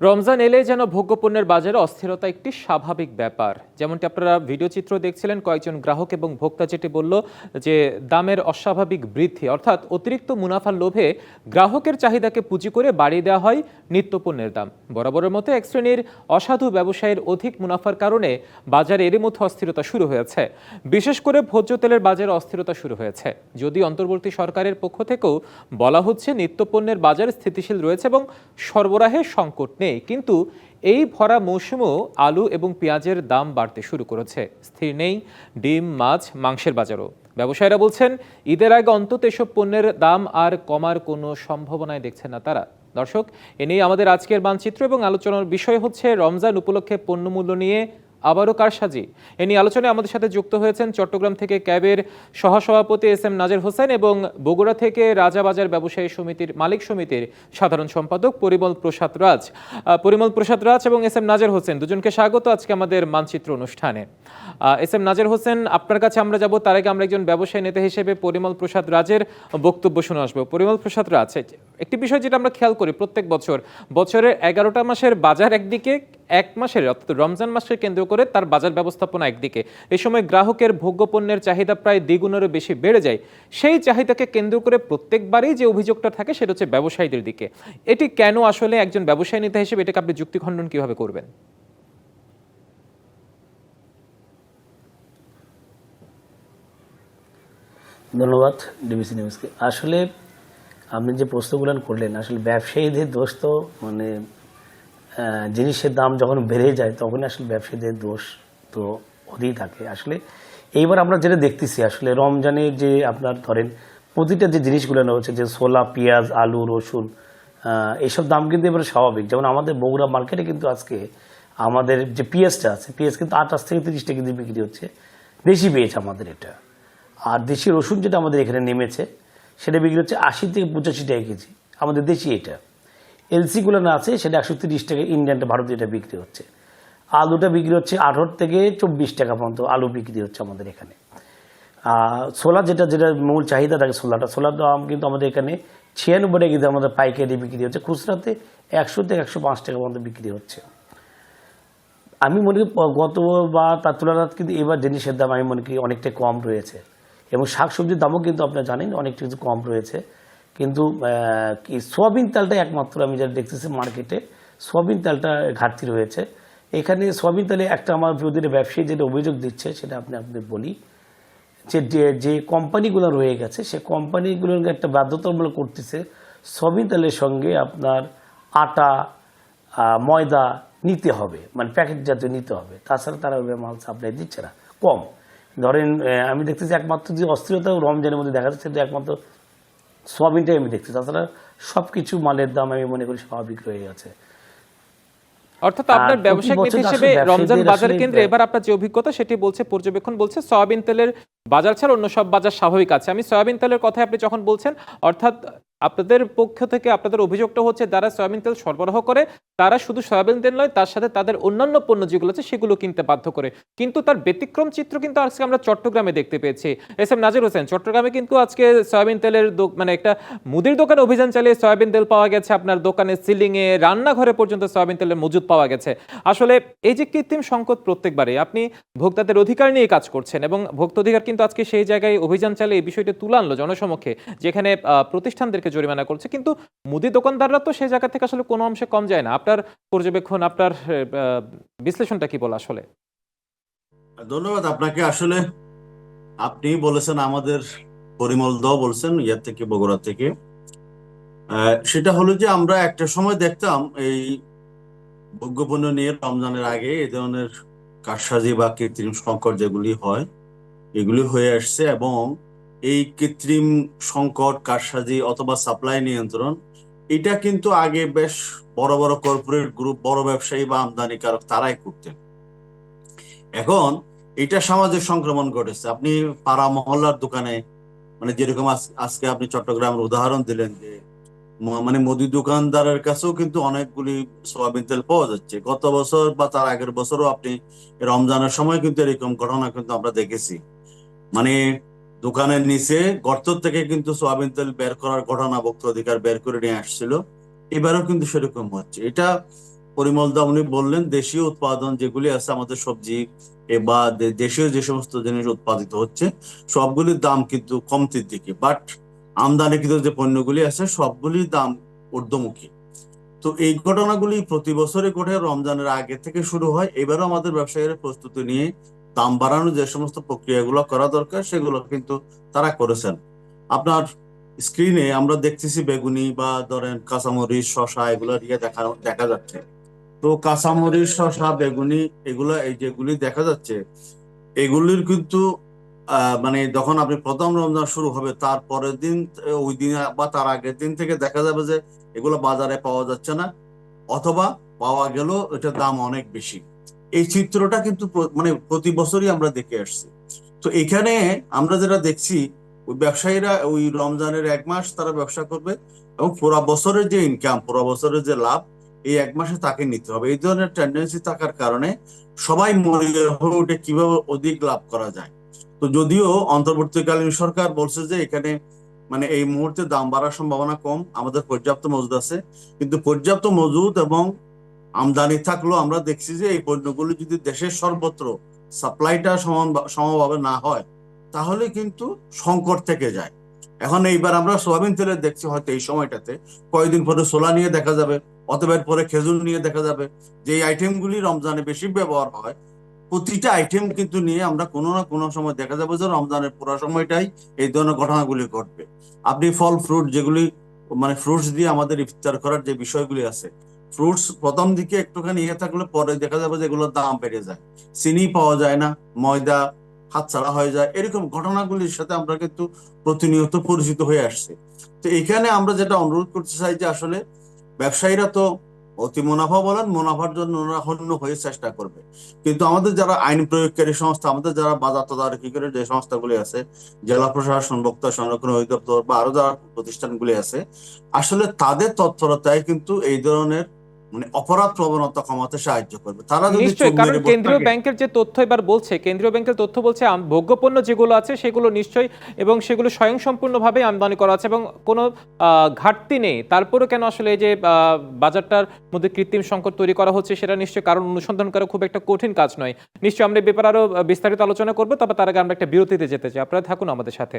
রমজান এলে যেন ভোগ্যপণ্যের বাজারে অস্থিরতা একটি স্বাভাবিক ব্যাপার। যেমনটি আপনারা ভিডিও চিত্র দেখছিলেন, কয়েকজন গ্রাহক এবং ভোক্তা যেটি বলল যে, দামের অস্বাভাবিক বৃদ্ধি, অর্থাৎ অতিরিক্ত মুনাফার লোভে গ্রাহকের চাহিদাকে পুঁজি করে বাড়িয়ে দেওয়া হয় নিত্যপণ্যের দাম। বরাবরের মতো এক শ্রেণির অসাধু ব্যবসায়ীর অধিক মুনাফার কারণে বাজারে এরই মধ্যে অস্থিরতা শুরু হয়েছে। বিশেষ করে ভোজ্য তেলের বাজারে অস্থিরতা শুরু হয়েছে। যদি অন্তর্বর্তী সরকারের পক্ষ থেকেও বলা হচ্ছে, নিত্যপণ্যের বাজার স্থিতিশীল রয়েছে এবং সরবরাহের সংকট নেই। কিন্তু এই ভরা মৌসুমেও আলু এবং পেঁয়াজের দাম বাড়তে শুরু করেছে। স্থির নেই, ডিম, মাছ, মাংসের বাজারও। ব্যবসায়ীরা বলছেন, ঈদের আগে অন্তত এসব পণ্যের দাম আর কমার কোনো সম্ভাবনায় দেখছেন না তারা। দর্শক, এ নিয়ে আমাদের আজকের মানচিত্র এবং আলোচনার বিষয় হচ্ছে রমজান উপলক্ষে পণ্যমূল্য নিয়ে আবারও কারসাজি এ নিয়ে আলোচনায় আমাদের সাথে যুক্ত হয়েছেন চট্টগ্রাম থেকে ক্যাবের সহসভাপতি এস এম নাজের হোসেন এবং বগুড়া থেকে রাজাবাজার ব্যবসায়ী সমিতির মালিক সমিতির সাধারণ সম্পাদক পরিমল প্রসাদ রাজ। পরিমল প্রসাদ রাজ এবং এস এম নাজের হোসেন দুজনকে স্বাগত আজকে আমাদের মানচিত্র অনুষ্ঠানে। এস এম নাজের হোসেন, আপনার কাছে আমরা যাব, তার আগে আমরা একজন ব্যবসায়ী নেতা হিসেবে পরিমল প্রসাদ রাজের বক্তব্য শুনে আসব। পরিমল প্রসাদ রাজ একটি বিষয় যেটা আমরা খেয়াল করি প্রত্যেক বছর, বছরের এগারোটা মাসের বাজার একদিকে এক মাসের অর্থাৎ রমজান মাসকে কেন্দ্র করে তার বাজার ব্যবস্থাপনা একদিকে। এই সময় গ্রাহকের ভোগ্যপণ্যের চাহিদা প্রায় দ্বিগুণেরও বেশি বেড়ে যায়। সেই চাহিদাকে কেন্দ্র করে প্রত্যেকবারই যে অভিযোগটা থাকে সেটা হচ্ছে ব্যবসায়ীদের দিকে। এটি কেন আসলে একজন ব্যবসায়ী নেতা হিসেবে এটাকে আপনি যুক্তি খণ্ডন কীভাবে করবেন? ধন্যবাদ, ডিবিসি নিউজকে। আসলে আপনি যে প্রশ্নগুলো করলেন, আসলে ব্যবসায়ীদের দোষ তো মানে জিনিসের দাম যখন বেড়ে যায় তখন আসলে ব্যবসায়ীদের দোষ তো হতেই থাকে। আসলে এইবার আমরা যেটা দেখতেছি, আসলে রমজানের যে আপনার ধরেন প্রতিটা যে জিনিসগুলো হচ্ছে, যে ছোলা, পেঁয়াজ, আলু, রসুন এইসব দাম কিন্তু এবারে স্বাভাবিক। যেমন আমাদের বগুড়া মার্কেটে কিন্তু আজকে আমাদের যে পেঁয়াজটা আছে, পেঁয়াজ কিন্তু আঠাশ থেকে তিরিশ টাকা দিয়ে বিক্রি হচ্ছে। বেশি পেয়েছে আমাদের এটা। আর দেশি রসুন যেটা আমাদের এখানে নেমেছে, সেটা বিক্রি হচ্ছে আশি থেকে পঁচাশি টাকা কেজি। আমাদের দেশি এটা। এলসিগুলো না আছে, সেটা একশো তিরিশ টাকা ইন্ডিয়ানটা ভারতে এটা বিক্রি হচ্ছে। আলুটা বিক্রি হচ্ছে আঠারো থেকে চব্বিশ টাকা পর্যন্ত আলু বিক্রি হচ্ছে আমাদের এখানে। আর ছোলা যেটা যেটা মূল চাহিদা থাকে ছোলাটা। ছোলার দাম কিন্তু আমাদের এখানে ছিয়ানব্বই টাকা কিন্তু আমাদের পাইকারি বিক্রি হচ্ছে। খুচরাতে একশো থেকে একশো পাঁচ টাকা পর্যন্ত বিক্রি হচ্ছে। আমি মনে করি গত বা তার তুলনায় কিন্তু এবার জিনিসের দাম আমি মনে করি অনেকটাই কম রয়েছে। এবং শাকসবজির দামও কিন্তু আপনারা জানেন অনেকটা কিছু কম রয়েছে। কিন্তু কি সোয়াবিন তেলটা একমাত্র আমি যেটা দেখতেছি মার্কেটে সোয়াবিন তেলটা ঘাটতি রয়েছে। এখানে সোয়াবিন তেলে একটা আমার বিরোধীর ব্যবসায়ী যেটা অভিযোগ দিচ্ছে, সেটা আপনি আপনাদের বলি, যে যে- যে কোম্পানিগুলো রয়ে গেছে, সে কোম্পানিগুলোর একটা বাধ্যতামূলক করতেছে সয়াবিন তেলের সঙ্গে আপনার আটা ময়দা নিতে হবে মানে প্যাকেট জাতীয় নিতে হবে। তাছাড়া তারা ওইভাবে মাল সাপ্লাই দিচ্ছে না, কম। ধরেন আমি দেখতেছি একমাত্র যে অস্থিরতা রমজানের মধ্যে দেখা যাচ্ছে একমাত্র সোয়াবিনটাই আমি দেখছি। তাছাড়া সব কিছু মালের দাম আমি মনে করি স্বাভাবিক হয়ে গেছে। অর্থাৎ আপনার ব্যবসায়িক নীতি হিসেবে রমজান বাজার কেন্দ্রে এবার আপনার যে অভিজ্ঞতা সেটি বলছে পর্যবেক্ষণ বলছে সয়াবিন তেলের বাজার ছাড়া, অন্য সব বাজার স্বাভাবিক আছে। আমি সয়াবিন তেলের কথা আপনি যখন বলছেন, অর্থাৎ আপনাদের পক্ষ থেকে আপনাদের অভিযোগটা হচ্ছে যারা সয়াবিন তেল সরবরাহ করে, তারা শুধু সয়াবিন তেল নয়, তার সাথে তাদের অন্যান্য পণ্য যেগুলো আছে, সেগুলো কিনতে বাধ্য করে। কিন্তু তার ব্যতিক্রম চিত্র কিন্তু আজকে আমরা চট্টগ্রামে দেখতে পেয়েছি। এস এম নাজির হোসেন, চট্টগ্রামে কিন্তু আজকে সয়াবিন তেলের মানে একটা মুদির দোকানে অভিযান চালিয়ে সয়াবিন তেল পাওয়া গেছে। আপনার দোকানে সিলিংয়ে, রান্নাঘরে পর্যন্ত সয়াবিন তেলের মজুদ পাওয়া গেছে। আসলে এই যে কৃত্রিম সংকট প্রত্যেকবারে আপনি ভোক্তাদের অধিকার নিয়ে কাজ করছেন এবং ভোক্তা অধিকার কিন্তু আজকে সেই জায়গায় অভিযান চালিয়ে এই বিষয়টি তুলে আনলো জনসমক্ষে, যেখানে প্রতিষ্ঠানদেরকে জরিমানা করছে। কিন্তু মুদি দোকানদাররা তো সেই জায়গা থেকে আসলে কোনো অংশে কম যায় না। আপনার পর্যবেক্ষণ, আপনার বিশ্লেষণটা কি বলে আসলে? ধন্যবাদ আপনাকে। আসলে আপনি বলেছেন, আমাদের পরিমল দ বলছেন, ইয়ার থেকে, বগুড়া থেকে। সেটা হলো যে আমরা একটা সময় দেখতাম এই ভোগ্যপণ্য নিয়ে রমজানের আগে এই ধরনের কারসাজি বা কৃত্রিম সংকট যেগুলি হয় এগুলি হয়ে আসছে এবং এই কৃত্রিম সংকট, কারসাজি অথবা সাপ্লাই নিয়ন্ত্রণ, এটা কিন্তু আগে বেশ বড় বড় কর্পোরেট গ্রুপ বড় ব্যবসায়ী বা আমদানিকারক তারাই করতেন। এখন এটা সামাজিক সংক্রমণ ঘটেছে। আপনি পাড়া মহল্লার দোকানে মানে যেরকম আজ- আজকে আপনি চট্টগ্রামের উদাহরণ দিলেন যে মানে মুদি দোকানদারের কাছেও কিন্তু অনেকগুলি সোয়াবিন তেল পাওয়া যাচ্ছে। গত বছর বা তার আগের বছরও আপনি রমজানের সময় কিন্তু এরকম ঘটনা কিন্তু আমরা দেখেছি। মানে দোকানের নিচে গর্ত থেকে কিন্তু সোয়াবিন তেল বের করার ঘটনা ভক্ত অধিকার বের করে নিয়ে আসছিল। এবারও কিন্তু সেরকম হচ্ছে। এটা পরিমল দা উনি বললেন, দেশীয় উৎপাদন যেগুলি আছে আমাদের সবজি বা দেশীয় যে সমস্ত জিনিস উৎপাদিত হচ্ছে, সবগুলির দাম কিন্তু কমতির দিকে। বাট আমদানিকৃত যে পণ্যগুলি আছে, সবগুলির দাম ঊর্ধ্বমুখী। তো এই ঘটনাগুলি প্রতি বছরই ঘটে। রমজানের আগে থেকে শুরু হয়। এবারও আমাদের ব্যবসায়ীরা প্রস্তুতি নিয়ে দাম বাড়ানোর যে সমস্ত প্রক্রিয়াগুলো করা দরকার, সেগুলো কিন্তু তারা করেছেন। আপনার স্ক্রিনে আমরা দেখতেছি বেগুনি বা ধরেন কাঁচামরিচ শশা এগুলো দিয়ে দেখা দেখা যাচ্ছে। তো কাঁচামরিচ শশা বেগুনি এগুলো এই যেগুলি দেখা যাচ্ছে, এগুলির কিন্তু মানে যখন আপনি প্রথম রমজান শুরু হবে, তার পরের দিন, ওই দিন বা তার আগের দিন থেকে দেখা যাবে যে এগুলো বাজারে পাওয়া যাচ্ছে না, অথবা পাওয়া গেলেও এটার দাম অনেক বেশি। এই চিত্রটা কিন্তু মানে প্রতি বছরই আমরা দেখে আসছি। তো এখানে আমরা যেটা দেখছি, ওই ব্যবসায়ীরা ওই রমজানের এক মাস তারা ব্যবসা করবে এবং পুরা বছরের যে ইনকাম পুরা বছরের যে লাভ, এই এক মাসে তাকে নিতে হবে। এই ধরনের টেন্ডেন্সি থাকার কারণে সবাই মনে হয়ে ওঠে কীভাবে অধিক লাভ করা যায়। তো যদিও অন্তর্বর্তীকালীন সরকার বলছে যে এখানে মানে এই মুহূর্তে দাম বাড়ার সম্ভাবনা কম, আমাদের পর্যাপ্ত মজুদ আছে। কিন্তু পর্যাপ্ত মজুদ এবং আমদানি থাকলেও আমরা দেখছি যে এই পণ্যগুলো যদি দেশের সর্বত্র সাপ্লাইটা সমভাবে না হয়, তাহলে কিন্তু সংকট থেকে যায়। এখন এইবার আমরা সোয়াবিন তেলের দেখছি হয়তো এই সময়টাতে কয়েকদিন পরে সোলা নিয়ে দেখা যাবে, অথবা পরে খেজুর নিয়ে দেখা যাবে। যে আইটেমগুলি রমজানে বেশি ব্যবহার হয়, প্রতিটা আইটেম কিন্তু নিয়ে আমরা কোনো না কোনো সময় দেখা যাবে যে রমজানের পুরো সময়টাই এই ধরনের ঘটনাগুলি ঘটবে। আপনি ফল ফ্রুট যেগুলি মানে ফ্রুটস দিয়ে আমাদের ইফতার করার যে বিষয়গুলি আছে ফ্রুটস প্রথম দিকে একটুখানি ইয়ে থাকলে পরে দেখা যাবে যে এগুলোর দাম বেড়ে যায়। চিনি পাওয়া যায় না, ময়দা হাতছাড়া হয়ে যায়, এরকম ঘটনাগুলির সাথে আমরা কিন্তু প্রতিনিয়ত পরিচিত হয়ে আসছি। তো এখানে আমরা যেটা অনুরোধ করতে চাই যে আসলে ব্যবসায়ীরা তো অতি মুনাফা বলেন, মুনাফার জন্য হন্য হয়ে চেষ্টা করবে। কিন্তু আমাদের যারা আইন প্রয়োগকারী সংস্থা, আমাদের যারা বাজার তদারকি করে যে সংস্থাগুলি আছে, জেলা প্রশাসন, বক্তা সংরক্ষণ অধিদপ্তর বা আরও যারা প্রতিষ্ঠানগুলি আছে, আসলে তাদের তৎপরতায় কিন্তু এই ধরনের মানে অপরাধ প্রবণতা কমাতে সাহায্য করবে। তারা যদি নিশ্চয়ই কারণ কেন্দ্রীয় ব্যাংকের যে তথ্য এবার বলছে কেন্দ্রীয় ব্যাংকের তথ্য বলছে ভোগ্যপণ্য যেগুলো আছে সেগুলো নিশ্চয়ই এবং সেগুলো স্বয়ংসম্পূর্ণভাবে আমদানি করা আছে এবং কোনো ঘাটতি নেই। তারপরেও কেন আসলে এই যে বাজারটার মধ্যে কৃত্রিম সংকট তৈরি করা হচ্ছে সেটা নিশ্চয়ই কারণ অনুসন্ধান করা খুব একটা কঠিন কাজ নয়। নিশ্চয়ই আমরা এই ব্যাপারে আরও বিস্তারিত আলোচনা করব তবে তার আগে আমরা একটা বিরতিতে যেতে চাই। আপনারা থাকুন আমাদের সাথে।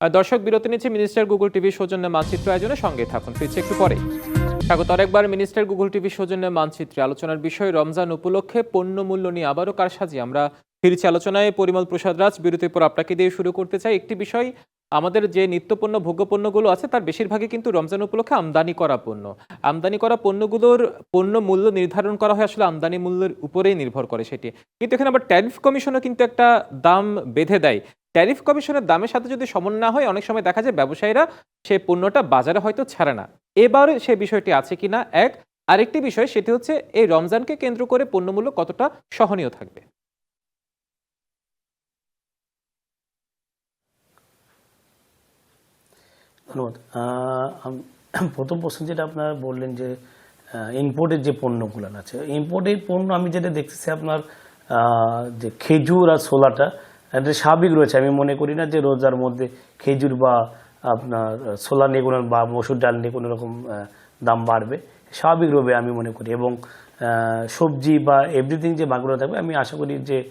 দর্শক বিরতি নিচ্ছে মিনিস্টার গুগল টিভি সৌজন্য মানচিত্র আয়োজনে সঙ্গে থাকুন। ফিরছি একটু পরে স্বাগত আরেকবার। মিনিস্টার গুগল টিভি সৌজন্য মানচিত্রে আলোচনার বিষয়, রমজান উপলক্ষে পণ্য মূল্য নিয়ে আবারও কারসাজি। আমরা ফিরছি আলোচনায়। পরিমল প্রসাদ রাজ, বিরতির পর আপনাকে দিয়ে শুরু করতে চাই একটি বিষয়। আমাদের যে নিত্যপণ্য, ভোগ্যপণ্যগুলো আছে, তার বেশিরভাগই কিন্তু রমজান উপলক্ষে আমদানি করা পণ্য। আমদানি করা পণ্যগুলোর পণ্য মূল্য নির্ধারণ করা হয় আসলে আমদানি মূল্যের উপরেই নির্ভর করে সেটি। কিন্তু এখানে আবার ট্যারিফ কমিশনও কিন্তু একটা দাম বেঁধে দেয়। ট্যারিফ কমিশনের দামের সাথে যদি সমন না হয়, অনেক সময় দেখা যায় ব্যবসায়ীরা সেই পণ্যটা বাজারে হয়তো ছাড়ে না। এবারে সে বিষয়টি আছে কিনা, এক। আরেকটি বিষয় সেটি হচ্ছে, এই রমজানকে কেন্দ্র করে পণ্যমূল্য কতটা সহনীয় থাকবে? ধন্যবাদ। প্রথম প্রশ্ন যেটা আপনারা বললেন যে ইম্পোর্টের যে পণ্যগুলো আছে ইম্পোর্টের পণ্য আমি যেটা দেখতেছি আপনার যে খেজুর আর ছোলাটা এটা স্বাভাবিক রয়েছে। আমি মনে করি না যে রোজার মধ্যে খেজুর বা আপনার ছোলা নিয়ে কোনো, বা মসুর ডাল নিয়ে কোনো রকম দাম বাড়বে, স্বাভাবিক রবে আমি মনে করি। এবং সবজি বা এভরিথিং যে বাগুলো থাকবে, আমি আশা করি যে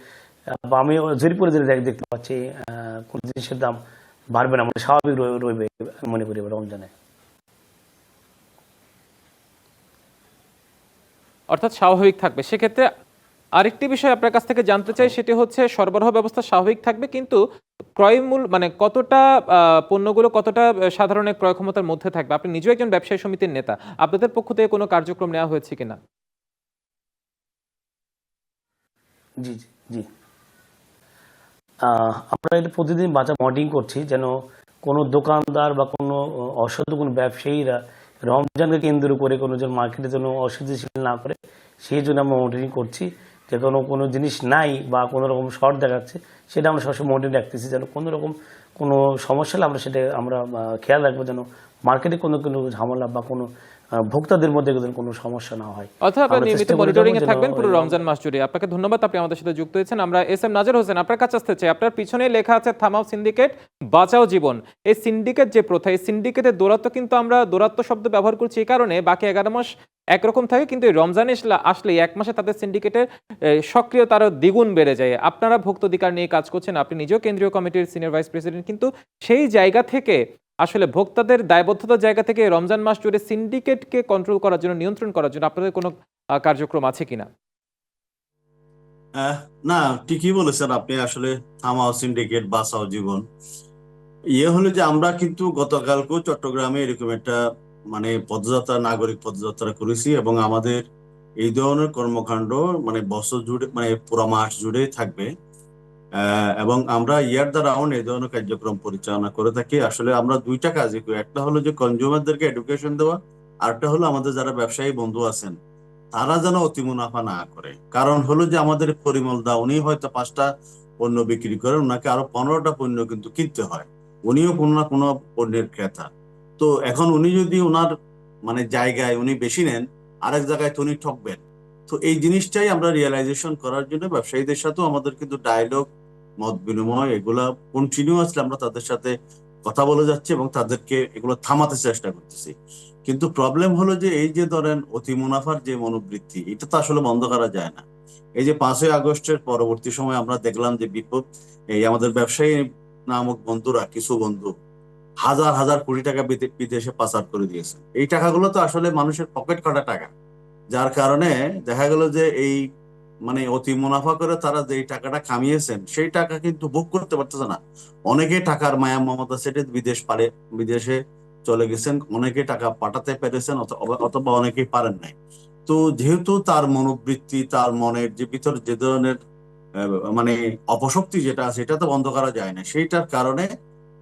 বা আমি জরিপুরে যেটা দেখ- দেখতে পাচ্ছি কোনো জিনিসের দাম বাড়বে না মানে স্বাভাবিক রইবে আমি মনে করি রমজানে। অর্থাৎ স্বাভাবিক থাকবে। সেক্ষেত্রে আরেকটি বিষয় আপনার কাছ থেকে জানতে চাই, সেটি হচ্ছে সরবরাহ ব্যবস্থা স্বাভাবিক থাকবে, কিন্তু ক্রয় মূল মানে কতটা পণ্যগুলো কতটা সাধারণের ক্রয় ক্ষমতার মধ্যে থাকবে? আপনি নিজেও একজন ব্যবসায়ী সমিতির নেতা। আপনাদের পক্ষ থেকে কোনো কার্যক্রম নেওয়া হয়েছে কিনা? জি জি আমরা এটা প্রতিদিন বাজার মনিটরিং করছি, যেন কোনো দোকানদার বা কোনো অসাধু কোনো ব্যবসায়ীরা রমজানকে কেন্দ্র করে কোনো যেন মার্কেটে যেন অস্থিতিশীল না করে সেই জন্য আমরা মনিটরিং করছি। যে কোনো কোনো জিনিস নাই বা কোনো রকম শর্ট দেখাচ্ছে, সেটা আমরা সবসময় মনে রাখতেছি যেন কোনো রকম কোনো সমস্যা হলে আমরা সেটা, আমরা খেয়াল রাখব যেন মার্কেটে কোনো কোনো ঝামেলা বা কোনো ভোক্তাদের মধ্যে কোনো সমস্যা না হয়। অথবা আমরা নিয়মিত মনিটরিং এ থাকবেন পুরো রমজান মাস জুড়ে। আপনাকে ধন্যবাদ আপনি আমাদের সাথে যুক্ত হয়েছেন। আমরা এস এম নাজার হোসেন আপনার কাছে আসতে চাই। আপনার পিছনে লেখা আছে থামাও সিন্ডিকেট বাঁচাও জীবন। এই সিন্ডিকেট যে প্রথা এই সিন্ডিকেটের দৌরাত্ম কিন্তু আমরা দৌরাত্ম শব্দ ব্যবহার করছি এই কারণে। বাকি এগারো মাস একরকম থাকে কিন্তু এই রমজানে আসলে- আসলে এক মাসে তাদের সিন্ডিকেটের সক্রিয়তা আরও দ্বিগুণ বেড়ে যায়। আপনারা ভোক্ত অধিকার নিয়ে কাজ করছেন আপনি নিজেও কেন্দ্রীয় কমিটির সিনিয়র ভাইস প্রেসিডেন্ট কিন্তু সেই জায়গা থেকে আসলে ভোক্তাদের দায়বদ্ধতার জায়গা থেকে রমজান মাস জুড়ে সিন্ডিকেটকে কন্ট্রোল করার জন্য, নিয়ন্ত্রণ করার জন্য আপনাদের কোনো কার্যক্রম আছে কিনা? না, ঠিকই বলেছেন আপনি। আসলে থামাও সিন্ডিকেট, বাঁচাও জীবন। ইয়ে হলো যে আমরা কিন্তু গতকালকেও চট্টগ্রামে এরকম একটা মানে পদযাত্রা, নাগরিক পদযাত্রা করেছি এবং আমাদের এই ধরনের কর্মকাণ্ড মানে বছর জুড়ে মানে পুরো মাস জুড়ে থাকবে। এবং আমরা ইয়ার দ্বারা এই ধরনের কার্যক্রম পরিচালনা করে থাকি। আসলে আমরা দুইটা কাজই করি। একটা হলো যে কনজিউমারদেরকে এডুকেশন দেওয়া, আরেকটা হলো আমাদের যারা ব্যবসায়ী বন্ধু আছেন, তারা যেন অতি মুনাফা না করে। কারণ হলো যে আমাদের পরিমল দা উনি হয়তো পাঁচটা পণ্য বিক্রি করেন ওনাকে আরও পনেরোটা পণ্য কিন্তু কিনতে হয়। উনিও কোনো না কোনো পণ্যের ক্রেতা। তো এখন উনি যদি ওনার মানে জায়গায় উনি বেশি নেন, আরেক জায়গায় তো উনি ঠকবেন। তো এই জিনিসটাই আমরা রিয়েলাইজেশন করার জন্য ব্যবসায়ীদের সাথেও আমাদের কিন্তু ডায়লগ মত বিনিময় এগুলা কন্টিনিউয়াসলি আমরা তাদের সাথে কথা বলে যাচ্ছি এবং তাদেরকে এগুলো থামাতে চেষ্টা করতেছি। কিন্তু প্রবলেম হলো যে এই যে ধরেন অতি মুনাফার যে মনোবৃত্তি, এটা তো আসলে বন্ধ করা যায় না। এই যে পাঁচই আগস্টের পরবর্তী সময় আমরা দেখলাম যে বিপদ এই আমাদের ব্যবসায়ী নামক বন্ধুরা, কিছু বন্ধু, হাজার হাজার কোটি টাকা বিদে- বিদেশে পাচার করে দিয়েছে। এই টাকাগুলো তো আসলে মানুষের পকেট কাটা টাকা। যার কারণে দেখা গেল যে এই মানে অতি মুনাফা করে তারা যে টাকাটা কামিয়েছেন, সেই টাকা কিন্তু ভোগ করতে পারতেছে না। অনেকে টাকার মায়া মমতা সেটে বিদেশ পারে বিদেশে চলে গেছেন, অনেকে টাকা পাঠাতে পেরেছেন অথবা- অনেকেই পারেন নাই। তো যেহেতু তার মনোবৃত্তি, তার মনের যে ভিতর যে ধরনের মানে অপশক্তি যেটা আছে এটা তো বন্ধ করা যায় না। সেইটার কারণে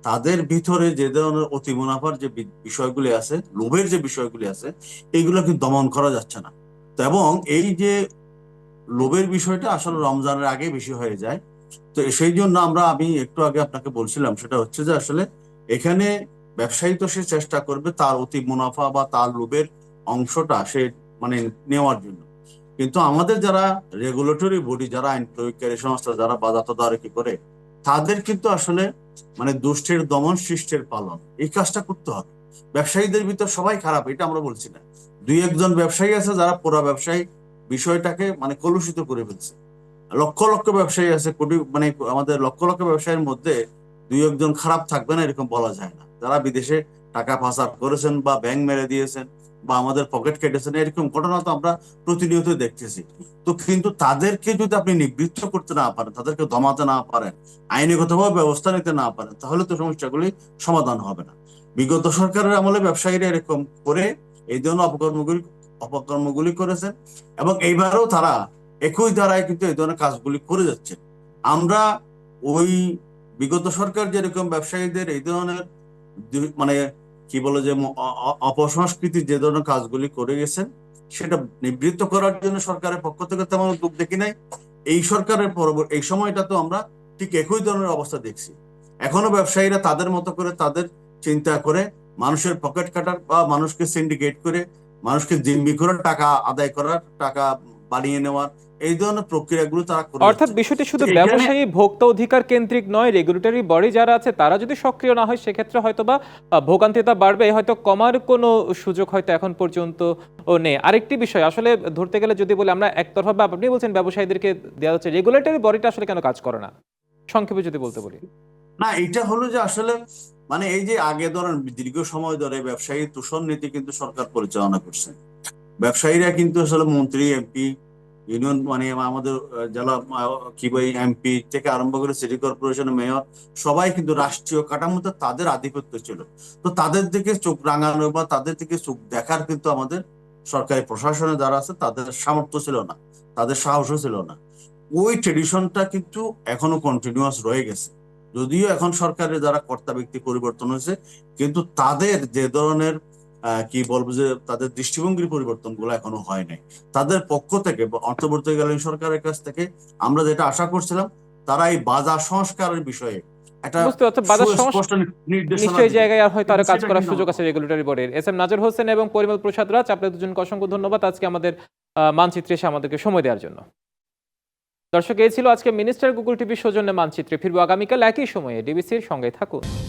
তাদের ভিতরে যে ধরনের অতি মুনাফার যে বিষয়গুলি আছে, লোভের যে বিষয়গুলি আছে এইগুলো কিন্তু দমন করা যাচ্ছে না। এবং এই যে লোভের বিষয়টা আসলে রমজানের আগে বেশি হয়ে যায়। তো সেই জন্য আমরা, আমি একটু আগে আপনাকে বলছিলাম, সেটা হচ্ছে যে আসলে এখানে ব্যবসায়ী তো সে চেষ্টা করবে তার অতি মুনাফা বা তার লোভের অংশটা সে মানে নেওয়ার জন্য। কিন্তু আমাদের যারা রেগুলেটরি বডি যারা আইন প্রয়োগকারী সংস্থা, যারা বাজার তদারকি করে, তাদের কিন্তু আসলে মানে দুষ্টের দমন সৃষ্টের পালন। এই কাজটা করতে হবে। ব্যবসায়ীদের ভিতর সবাই খারাপ, এটা আমরা বলছি না। দুই একজন ব্যবসায়ী আছে যারা পুরো ব্যবসায়ী, বিষয়টাকে মানে কলুষিত করে ফেলছে। লক্ষ লক্ষ ব্যবসায়ী আছে, কোটি মানে আমাদের লক্ষ লক্ষ ব্যবসায়ীর মধ্যে দুই একজন খারাপ থাকবে না, এরকম বলা যায় না। যারা বিদেশে টাকা পাচার করেছেন বা ব্যাংক মেরে দিয়েছেন বা আমাদের পকেট কেটেছেন, এরকম ঘটনা তো আমরা প্রতিনিয়ত দেখতেছি। তো কিন্তু তাদেরকে যদি আপনি নিবৃত্ত করতে না পারেন, তাদেরকে দমাতে না পারেন, আইনগতভাবে ব্যবস্থা নিতে না পারেন, তাহলে তো সমস্যাগুলি সমাধান হবে না। বিগত সরকারের আমলে ব্যবসায়ীরা এরকম করে এই ধরনের অপকর্মগুলি অপকর্মগুলি করেছেন এবং এইবারও তারা একই ধারায় কিন্তু এই ধরনের কাজগুলি করে যাচ্ছে। আমরা ওই বিগত সরকার যেরকম ব্যবসায়ীদের এই ধরনের মানে কি বলে যে অপসংস্কৃতির যে ধরনের কাজগুলি করে গেছেন, সেটা নিবৃত্ত করার জন্য সরকারের পক্ষ থেকে তেমন উদ্যোগ দেখি নাই। এই সরকারের পরবর্তী এই সময়টা তো আমরা ঠিক একই ধরনের অবস্থা দেখছি। এখনও ব্যবসায়ীরা তাদের মতো করে তাদের চিন্তা করে, মানুষের পকেট কাটার বা মানুষকে সিন্ডিকেট করে, মানুষকে জিম্মি করে টাকা আদায় করার, টাকা বানিয়ে নেওয়ার এই ধরনের প্রক্রিয়াগুলো তারা করে অর্থাৎ বিষয়টি শুধু ব্যবসায়ী ভোক্তা অধিকার কেন্দ্রিক নয় রেগুলেটরি বডি যারা আছে তারা যদি সক্রিয় না হয় সেক্ষেত্রে হয়তো বা ভোগান্তিতা বাড়বে। হয়তো কমার কোনো সুযোগ হয়তো এখন পর্যন্ত নেই। আরেকটি বিষয় আসলে ধরতে গেলে যদি বলি আমরা একতরফা বা আপনি বলছেন ব্যবসায়ীদেরকে দেওয়া হচ্ছে রেগুলেটরি বডিটা আসলে কেন কাজ করে না? সংক্ষেপে যদি বলতে বলি। না এটা হলো যে আসলে মানে এই যে আগে ধরেন দীর্ঘ সময় ধরে ব্যবসায়ী তুষণ নীতি কিন্তু সরকার পরিচালনা করছে। ব্যবসায়ীরা কিন্তু আসলে মন্ত্রী এমপি ইউনিয়ন মানে আমাদের জেলা কি বই এমপি থেকে আরম্ভ করে সিটি কর্পোরেশন মেয়র সবাই কিন্তু রাষ্ট্রীয় কাঠামোতে তাদের আধিপত্য ছিল। তো তাদের দিকে চোখ রাঙানো বা তাদের দিকে চোখ দেখার কিন্তু আমাদের সরকারি প্রশাসনে যারা আছে, তাদের সামর্থ্য ছিল না, তাদের সাহসও ছিল না। ওই ট্রেডিশনটা কিন্তু এখনও কন্টিনিউয়াস রয়ে গেছে। যদিও এখন সরকারের যারা কর্তা ব্যক্তি পরিবর্তন হয়েছে, কিন্তু তাদের যে ধরনের কি বলব যে তাদের দৃষ্টিভঙ্গির পরিবর্তনগুলো এখনও হয় নাই। তাদের পক্ষ থেকে বা অন্তর্বর্তীকালীন সরকারের কাছ থেকে আমরা যেটা আশা করছিলাম তারা এই বাজার সংস্কারের বিষয়ে একটা বুঝতে পারছি, বাজার সমস্যা- সুস্পষ্ট নির্দেশনা নিশ্চয়ই দিবে। জায়গায় আর হয়তো আরও কাজ করার সুযোগ আছে রেগুলেটরি বোর্ডের। এস এম নাজর হোসেন এবং পরিমল প্রসাদ রাজ আপনাদের দুজনকে অসংখ্য ধন্যবাদ আজকে আমাদের মানচিত্রে এসে আমাদেরকে সময় দেওয়ার জন্য। দর্শক এই ছিল আজকে মিনিস্টার গুগল টিভির সৌজন্যে মানচিত্রে। ফিরবো আগামীকাল একই সময়ে। ডিবিসির সঙ্গে থাকুন।